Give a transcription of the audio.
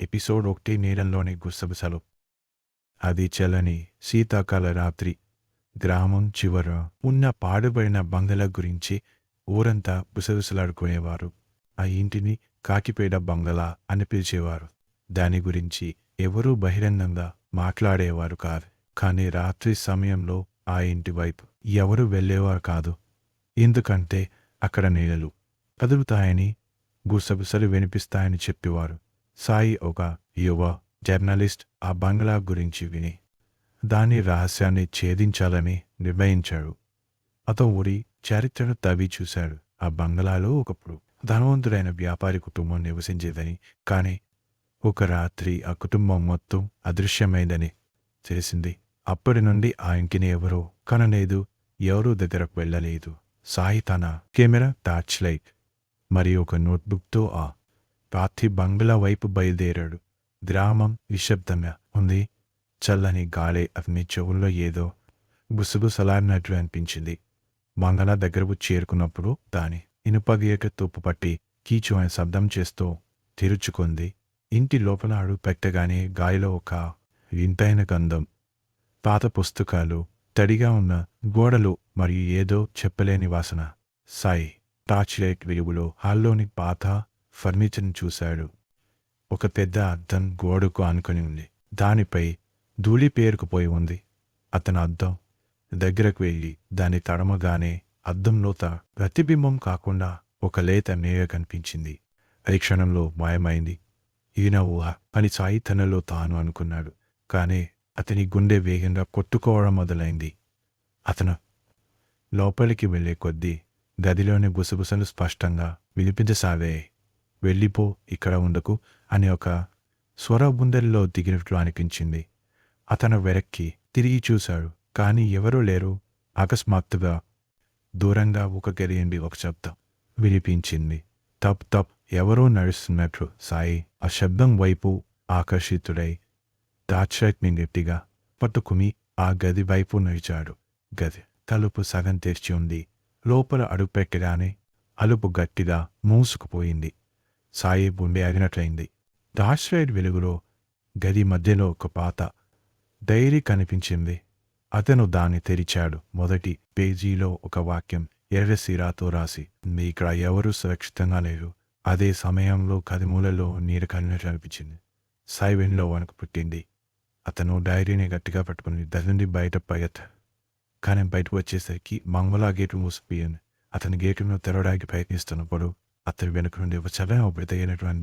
Episode ఒకటి నీరంలోని గుసగుసలు. అది చలని శీతాకాల రాత్రి గ్రామం చివర ఉన్న పాడుబడిన బంగళ గురించి ఊరంతా బుసగుసలాడుకునేవారు ఆ ఇంటిని కాకిపేట బంగళా అని పిలిచేవారు. దాని గురించి ఎవరూ బహిరంగంగా మాట్లాడేవారు కాదు. కానీ రాత్రి సమయంలో ఆ ఇంటి వైపు ఎవరు వెళ్ళేవారు కాదు. ఎందుకంటే అక్కడ నీడలు కదులుతాయని గుసగుసలు వినిపిస్తాయని చెప్పేవారు. సాయి ఒక యువ జర్నలిస్ట్ ఆ బంగ్లా గురించి విని దాని రహస్యాన్ని ఛేదించాలని నిర్ణయించాడు. అతను ఊరి చరిత్రను తవ్వి చూశాడు. ఆ బంగ్లాలో ఒకప్పుడు ధనవంతుడైన వ్యాపారి కుటుంబం నివసించేదని కానీ ఒక రాత్రి ఆ కుటుంబం మొత్తం అదృశ్యమైందని తెలిసింది. అప్పటి నుండి ఆ ఇంటిని ఎవరో కనలేదు ఎవరూ దగ్గరకు వెళ్ళలేదు. సాయి తన కెమెరా టార్చ్ లైట్ మరియు ఒక నోట్బుక్తో ఆ పార్థి బంగ్లా వైపు బయలుదేరాడు. గ్రామం నిశ్శబ్దంగా ఉంది. చల్లని గాలి అతని చెవుల్లో ఏదో గుసగుసలాడినట్లు అనిపించింది. మంగళ దగ్గరకు చేరుకున్నప్పుడు దాని ఇనుపగీయక తుప్పు పట్టి కీచు అనే శబ్దం చేస్తూ తెరుచుకుంది. ఇంటి లోపల అడుగు పెట్టగానే గాలిలో ఒక వింతైన గంధం పాత పుస్తకాలు తడిగా ఉన్న గోడలు మరియు ఏదో చెప్పలేని వాసన. సాయి టార్చ్ లైట్ వెలుగులో హాల్లోని పాత ఫర్నిచర్ని చూశాడు. ఒక పెద్ద అద్దం గోడకు ఆనుకొని ఉంది. దానిపై ధూళి పేరుకుపోయి ఉంది. అతను అద్దం దగ్గరకు వెళ్ళి దాన్ని తడమగానే అద్దంలోత ప్రతిబింబం కాకుండా ఒక లేత నేయ కనిపించింది. అది క్షణంలో మాయమైంది. ఈయన ఊహ అని సాయి తనలో తాను అనుకున్నాడు. కానీ అతని గుండె వేగంగా కొట్టుకోవడం మొదలైంది. అతను లోపలికి వెళ్ళే కొద్దీ గదిలోని గుసగుసలు స్పష్టంగా వినిపించసాగాయి. వెళ్ళిపో ఇక్కడ ఉండకు అని ఒక స్వరబుందెల్లో దిగినట్లు అనిపించింది. అతను వెనక్కి తిరిగి చూశాడు కాని ఎవరూ లేరు. అకస్మాత్తుగా దూరంగా ఒక గరియండి ఒక శబ్దం వినిపించింది. తప్ తప్ ఎవరో నడుస్తున్నట్లు సాయి ఆ శబ్దం వైపు ఆకర్షితుడై టార్చ్లైట్ని గట్టిగా పట్టుకుని ఆ గది వైపు నడిచాడు. గది తలుపు సగం తెరిచి ఉంది. లోపల అడుపెట్టగానే అలుపు గట్టిగా మూసుకుపోయింది. సాయి గుండె అగినట్లయింది టార్చ్లైట్ వెలుగులో గది మధ్యలో ఒక పాత డైరీ కనిపించింది. అతను దాన్ని తెరిచాడు. మొదటి పేజీలో ఒక వాక్యం ఎర్రసిరాతో రాసి మీ ఇక్కడ ఎవరూ సురక్షితంగా లేరు. అదే సమయంలో కదిమూలలో నీరు కలిగినట్లు అనిపించింది వెన్లో వణుకు పుట్టింది. అతను డైరీని గట్టిగా పట్టుకుని దాని బయట పయత్ కానీ బయటకు వచ్చేసరికి మంగళ గేటు మూసిపోయింది. అతని గేటును తెరవడానికి ప్రయత్నిస్తున్నప్పుడు at the Rinneker and the Tavel, where they had run